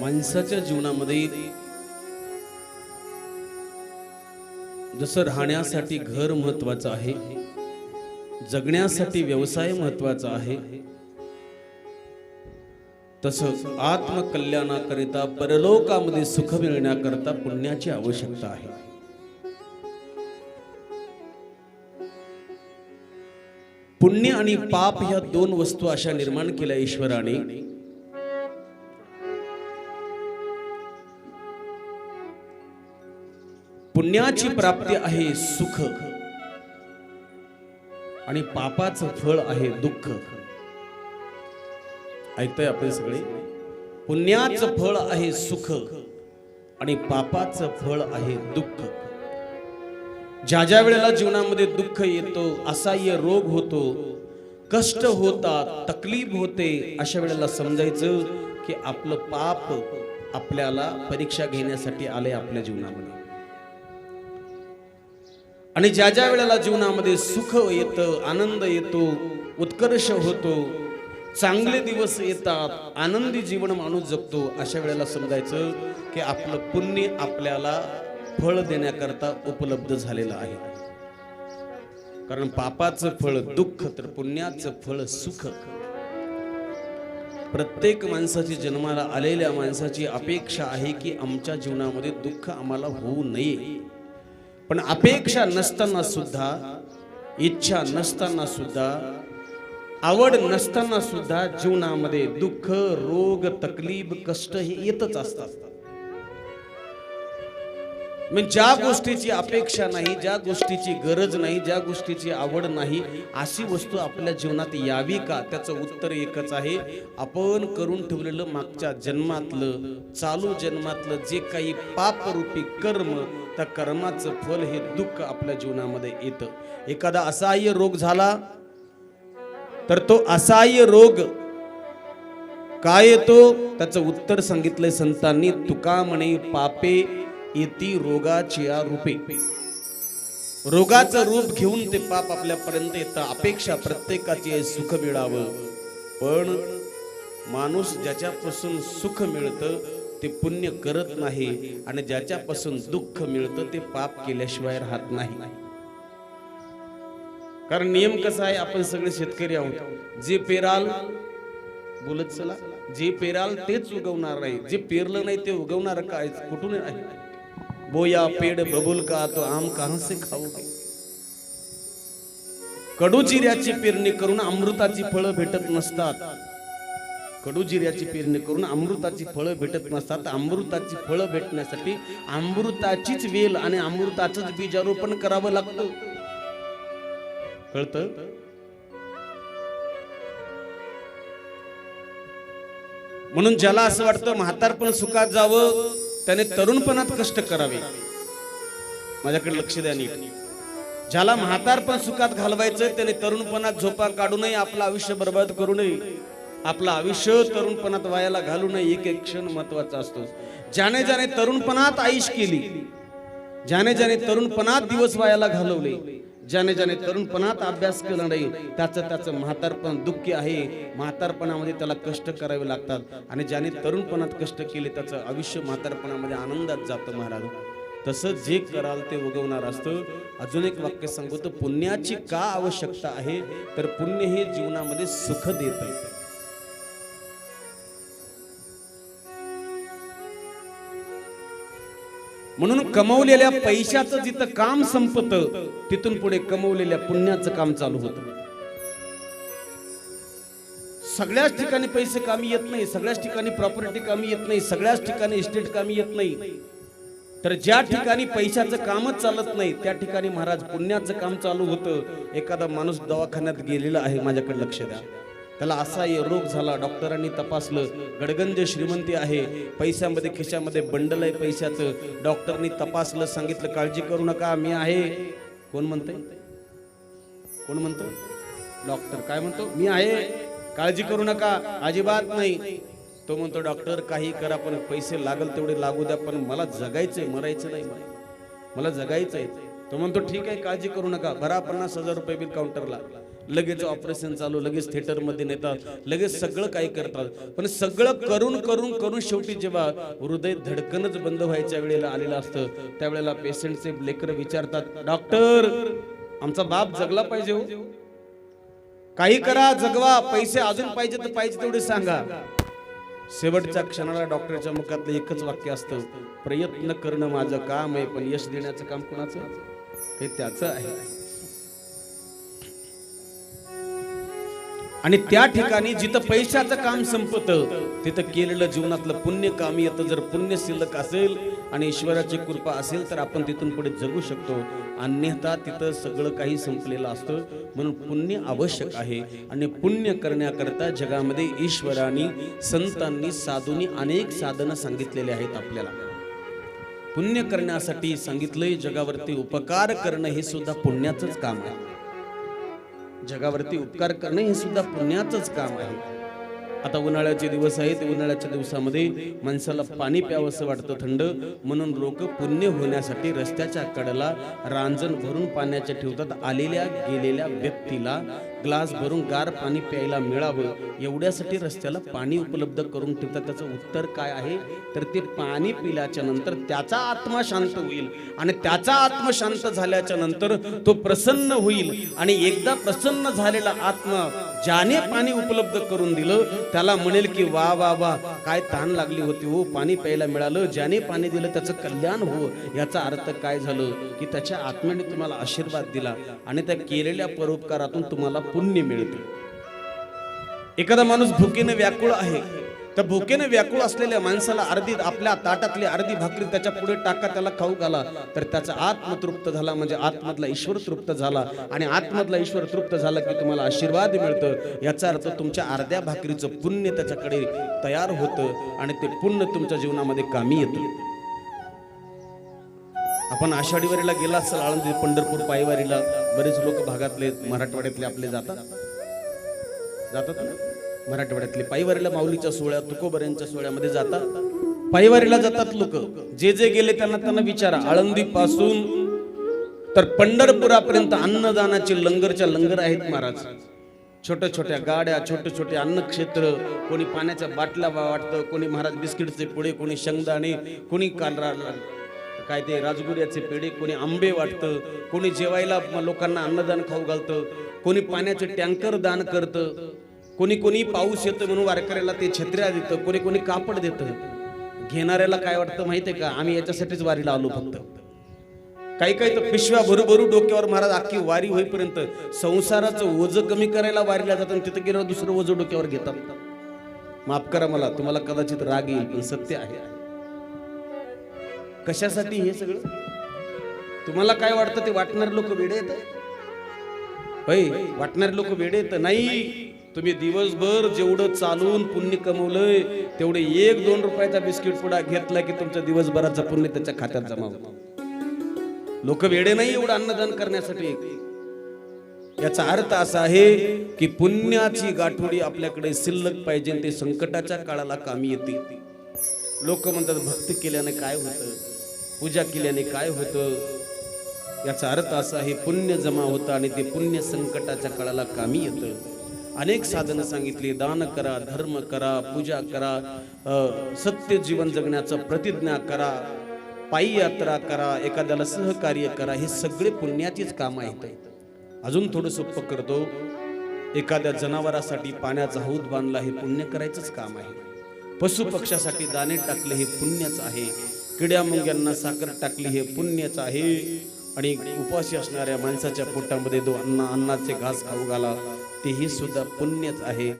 माणसाच्या जीवनामध्ये जसं राहण्यासाठी घर महत्वाचं आहे जगण्यासाठी व्यवसाय महत्त्वाचा आहे तसंच आत्मकल्याणाकरिता परलोकामध्ये सुख मिळण्याकरता पुण्याची आवश्यकता आहे. पुण्य आणि पाप ह्या दोन वस्तू अशा निर्माण केल्या ईश्वराने. पुण्याची प्राप्ती आहे सुख. आणि पापाचं फळ आहे दुःख. ऐकतोय आपण सगळे? पुण्याचं फळ आहे सुख आणि पापाचं फळ आहे दुःख. ज्या ज्या वेळेला जीवनामध्ये दुःख येतो असह्य रोग होतो कष्ट होतात तकलीफ होते अशा वेळेला समजायचं की आपलं पाप आपल्याला परीक्षा घेण्यासाठी आले आपल्या जीवनामध्ये. आणि ज्या ज्या वेळेला जीवनामध्ये सुख येतं आनंद येतो उत्कर्ष होतो चांगले दिवस येतात आनंदी जीवन माणूस जगतो अशा वेळेला समजायचं की आपलं पुण्य आपल्याला फळ देण्याकरता उपलब्ध झालेलं आहे. कारण पापाचं फळ दुःख तर पुण्याचं फळ सुख. प्रत्येक माणसाची जन्माला आलेल्या माणसाची अपेक्षा आहे की आमच्या जीवनामध्ये दुःख आम्हाला होऊ नये. पण अपेक्षा नसताना सुद्धा इच्छा नसताना सुद्धा आवड नसताना सुद्धा जीवनामध्ये दुःख रोग तकलीफ कष्ट हे येतच असतात. मग ज्या गोष्टीची अपेक्षा नाही ज्या गोष्टीची गरज नाही ज्या गोष्टीची आवड नाही अशी वस्तू आपल्या जीवनात यावी का? त्याचं उत्तर एकच आहे. आपण करून ठेवलेलं मागच्या जन्मातलं चालू जन्मातलं जे काही पापरूपी कर्म त्या कर्माचं फल हे दुःख आपल्या जीवनामध्ये येतं. एखादा असहाय्य रोग झाला तर तो असहाय्य रोग काय येतो? त्याचं उत्तर सांगितलंय संतांनी तुका म्हणे पापे येती रोगाची रूपे. रोगाचं रूप घेऊन ते पाप आपल्यापर्यंत येतं. अपेक्षा प्रत्येकाची सुख मिळावं. पण माणूस ज्याच्यापासून सुख मिळतं ते पुण्य करत नाही आणि ज्याच्यापासून दुःख मिळतं ते पाप केल्याशिवाय राहत नाही. कारण नियम कसा आहे आपण सगळे शेतकरी आहोत. जे पेराल बोलत चला. जे पेराल तेच उगवणार नाही. जे पेरलं नाही ते उगवणार काय? कुठून आहे? बोया पेड़ बबुल का तो आम कहां से खाओगे? कडू जिऱ्याची पेरणी करून अमृताची फळं भेटत नसतात. कडू जिऱ्याची पेरणी करून अमृताची फळं भेटत नसतात. अमृताची फळं भेटण्यासाठी अमृताचीच वेल आणि अमृताचंच बीजारोपण करावं लागतं. कळतं? म्हणून ज्याला असं वाटतं म्हातारपण सुखात जावं. त्याने तरुणपणात कष्ट करावे. माझ्याकडे लक्ष द्या नीट. ज्याला म्हातारपण सुखात घालवायचं त्याने तरुणपणात झोपा काढू नये आपलं आयुष्य बर्बाद करू नये. आपलं आयुष्य तरुणपणात वायाला घालू नये एक एक क्षण महत्त्वाचा असतो. ज्याने ज्याने तरुणपणात आईश केली ज्याने ज्याने तरुणपणात दिवस वायाला घालवले ज्याने ज्याने तरुणपणात अभ्यास केला नाही त्याचं त्याचं म्हातारपण दुःखी आहे. म्हातारपणामध्ये त्याला कष्ट करावे लागतात आणि ज्याने तरुणपणात कष्ट केले त्याचं आयुष्य म्हातारपणामध्ये आनंदात जातं महाराज. तसं जे कराल ते उगवणार असतं. अजून एक वाक्य सांगतो पुण्याची का आवश्यकता आहे तर पुण्य हे जीवनामध्ये सुख देत म्हणून कमवलेल्या पैशाचं जिथं काम संपतं तिथून पुढे कमवलेल्या पुण्याचं काम चालू होतं. सगळ्याच ठिकाणी पैसे कामी येत नाही सगळ्याच ठिकाणी प्रॉपर्टी कामी येत नाही सगळ्याच ठिकाणी इस्टेट कामी येत नाही. तर ज्या ठिकाणी पैशाचं कामच चालत नाही त्या ठिकाणी महाराज पुण्याचं काम चालू होतं. एखादा माणूस दवाखान्यात गेलेला आहे माझ्याकडे लक्ष द्या. त्याला असा रोग झाला. डॉक्टरांनी तपासलं. गडगंज श्रीमंती आहे. पैशामध्ये खिशामध्ये बंडल आहे पैशाचं. डॉक्टरनी तपासलं सांगितलं काळजी करू नका मी आहे. कोण म्हणतंय? कोण म्हणतो डॉक्टर काय म्हणतो? मी आहे. काळजी करू नका. अजिबात नाही. तो म्हणतो डॉक्टर काही करा पण पैसे लागल तेवढे लागू द्या पण मला जगायचंय मरायचं नाही मला. मला जगायचंय. तो म्हणतो ठीक आहे काळजी करू नका. भरा पन्नास हजार रुपये बिल काउंटरला. लगेच ऑपरेशन चालू लगेच थिएटरमध्ये नेतात लगेच सगळं काही करतात. पण सगळं करून करून करून शेवटी जेव्हा हृदय धडकनच बंद व्हायच्या वेळेला आलेलं असतं त्यावेळेला पेशंटचे लेकर विचारतात डॉक्टर आमचा बाप जगला पाहिजे हो. काही करा जगवा पैसे अजून पाहिजे तर पाहिजे तेवढे सांगा. शेवटच्या क्षणाला डॉक्टरच्या मुखातलं एकच वाक्य असतं प्रयत्न करणं माझं काम आहे पण यश देण्याचं काम कोणाचं? हे त्याचं आहे. आणि त्या ठिकाणी जिथं पैशाचं काम संपतं तिथं केलेलं जीवनातलं पुण्य काम येतं जर पुण्य शिल्लक असेल आणि ईश्वराची कृपा असेल तर आपण तिथून पुढे जगू शकतो. अन्यथा तिथं सगळं काही संपलेलं असतं. म्हणून पुण्य आवश्यक आहे. आणि पुण्य करण्याकरता जगामध्ये ईश्वराने संतांनी साधूंनी अनेक साधनं सांगितलेली आहेत आपल्याला. पुण्य करण्यासाठी सांगितलंय जगावरती उपकार करणं हे सुद्धा पुण्याचंच काम आहे. जगावरती उपकार करणे हे सुद्धा पुण्याचंच काम आहे. आता उन्हाळ्याचे दिवस आहेत उन्हाळ्याच्या दिवसामध्ये माणसाला पाणी प्यावंसं वाटतं थंड. म्हणून लोक पुण्य होण्यासाठी रस्त्याच्या कडेला रांजण भरून पाण्याच्या ठेवतात आलेल्या गेलेल्या व्यक्तीला. ग्लास भरून गार पाणी प्यायला मिळावं एवढ्यासाठी रस्त्याला पाणी उपलब्ध करून ठेवतात. त्याचं उत्तर काय आहे? तर ते पाणी पिल्याच्या नंतर त्याचा आत्मा शांत होईल. आणि त्याचा आत्मा शांत झाल्याच्यानंतर तो प्रसन्न होईल. आणि एकदा प्रसन्न झालेला आत्मा ज्याने पाणी उपलब्ध करून दिलं त्याला म्हणेल की वा वा वा काय ताण लागली होती हो पाणी प्यायला मिळालं ज्याने पाणी दिलं त्याचं कल्याण हो. याचा अर्थ काय झालं? की त्याच्या आत्म्याने तुम्हाला आशीर्वाद दिला आणि त्या केलेल्या परोपकारातून तुम्हाला पुण्य मिळते. एखादा माणूस भुकेने व्याकुळ आहे तर भुकेने व्याकुळ असलेल्या माणसाला अर्धी आपल्या ताटातली अर्धी भाकरी त्याच्या पुढे टाका त्याला खाऊ घाला तर त्याचा आत्मतृप्त झाला म्हणजे आतमधला ईश्वर तृप्त झाला. आणि आतमधला ईश्वर तृप्त झाला की तुम्हाला आशीर्वाद मिळतं. याचा अर्थ तुमच्या अर्ध्या भाकरीचं पुण्य त्याच्याकडे तयार होतं आणि ते पुण्य तुमच्या जीवनामध्ये कामी येतं. आपण आषाढी वारीला गेला असाल आळंदी पंढरपूर पायवारीला बरेच लोक भागातले मराठवाड्यातले आपले जातात. जातात ना? मराठवाड्यातले. पायवारीला माऊलीच्या सोहळ्या तुकोबऱ्यांच्या सोहळ्यामध्ये जातात. पायवारीला जातात लोक. जे जे गेले त्यांना त्यांना विचारा. आळंदी पासून तर पंढरपुरापर्यंत अन्नदानाचे लंगरच्या लंगर आहेत महाराज. छोट्या छोट्या गाड्या छोटे छोटे अन्नक्षेत्र कोणी पाण्याच्या बाटल्या वाटतं कोणी महाराज बिस्किटचे पुढे कोणी शेंगदाणे कोणी कालरा काय ते राजगुर्याचे पेढे कोणी आंबे वाटतं कोणी जेवायला लोकांना अन्नदान खाऊ घालतं कोणी पाण्याचे टँकर दान करतं कोणी कोणी पाऊस येतं म्हणून वारकऱ्याला ते छत्र्या देतं कोणी कोणी कापड देतं. घेणाऱ्याला काय वाटतं माहितीये का? आम्ही याच्यासाठीच वारीला आलो फक्त. काही काही तर पिशव्या भरूभरू डोक्यावर महाराज अख्खी वारी होईपर्यंत संसाराचं ओझं कमी करायला वारीला जातात आणि तिथं गेल्यावर दुसरं ओझं डोक्यावर घेतात. माफ करा मला तुम्हाला कदाचित राग येईल पण सत्य आहे. कशासाठी हे सगळं? तुम्हाला काय वाटतं ते वाटणारे लोक वेडे येत होय वाटणारे लोक वेडे येत नाही. तुम्ही दिवसभर जेवढं चालून पुण्य कमवलंय तेवढे एक दोन रुपयाचा बिस्किट पुडा घेतला की तुमच्या दिवसभराचा पुण्य त्याच्या खात्यात जमा होतो. लोक वेडे नाही एवढं अन्नदान करण्यासाठी. याचा अर्थ असा आहे की पुण्याची गाठोडी आपल्याकडे शिल्लक पाहिजे ते संकटाच्या काळाला कामी येते. लोक म्हणतात भक्ती केल्याने काय होतं? पूजा केल्याने काय होतं? याचा अर्थ असा आहे पुण्य जमा होतं आणि ते पुण्य संकटाच्या काळाला कामी येतं. अनेक साधनं सांगितली दान करा धर्म करा पूजा करा सत्य जीवन जगण्याचं प्रतिज्ञा करा पायी यात्रा करा एखाद्याला सहकार्य करा हे सगळे पुण्याचीच काम आहेत. अजून थोडं सोपं करतो एखाद्या जनावरासाठी पाण्याचा हौद बांधला हे पुण्य करायचंच काम आहे. पशुपक्षासाठी दाणे टाकले हे पुण्यच आहे. किड्या मुंग्यांना साखर टाकली हे पुण्यच आहे. आणि उपाशी असणाऱ्या माणसाच्या पोटामध्ये दो अन्न अन्नाचे घास खाऊ घाला तेही सुद्धा पुण्यच आहे.